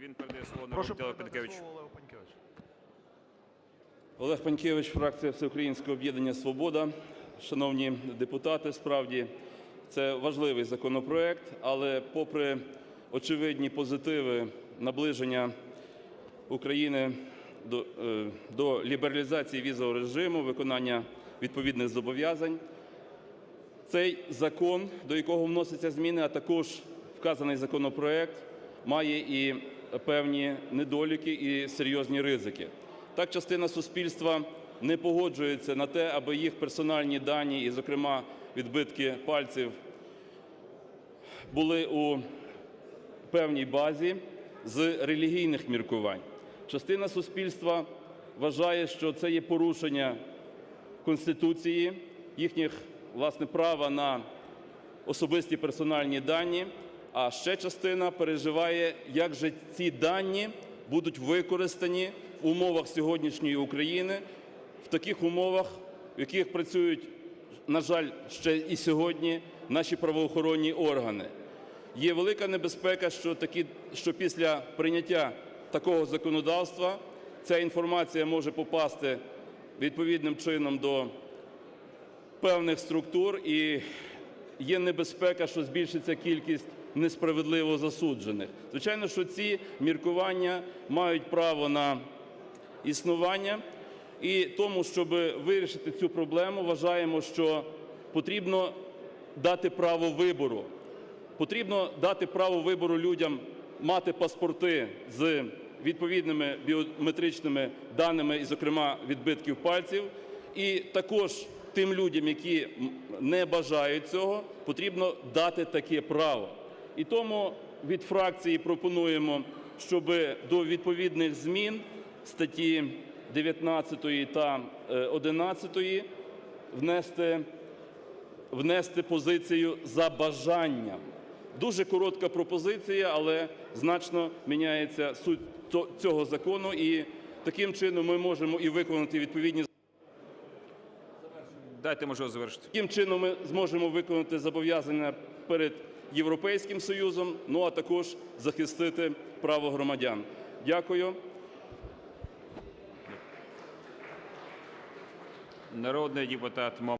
Він передає слово передати Пенкевичу. Олег Панькевич, фракція Всеукраїнського об'єднання Свобода. Шановні депутати, справді це важливий законопроект, але попри очевидні позитиви наближення України до, е, до лібералізації візового режиму, виконання відповідних зобов'язань, цей закон, до якого вносяться зміни, а також вказаний законопроект, має і певні недоліки і серйозні ризики. Так, частина суспільства не погоджується на те, аби їх персональні дані, і, зокрема, відбитки пальців, були у певній базі з релігійних міркувань. Частина суспільства вважає, що це є порушення Конституції, їхніх власне права на особисті персональні дані. А ще частина переживає, як же ці дані будуть використані в умовах сьогоднішньої України, в таких умовах, в яких працюють, на жаль, ще і сьогодні наші правоохоронні органи. Є велика небезпека, що, такі, що після прийняття такого законодавства ця інформація може попасти відповідним чином до певних структур, і є небезпека, що збільшиться кількість несправедливо засуджених. Звичайно, що ці міркування мають право на існування. І тому, щоб вирішити цю проблему, вважаємо, що потрібно дати право вибору. Потрібно дати право вибору людям мати паспорти з відповідними біометричними даними, і, зокрема, відбитків пальців. І також тим людям, які не бажають цього, потрібно дати таке право. І тому від фракції пропонуємо, щоб до відповідних змін статті 19 та е, 11 внести внести позицію за бажанням. Дуже коротка пропозиція, але значно міняється суть цього закону, і таким чином ми можемо і виконати відповідні Дайте можливість завершити. Таким чином ми зможемо виконати зобов'язання перед Європейським Союзом, ну а також захистити право громадян. Дякую. Народний депутат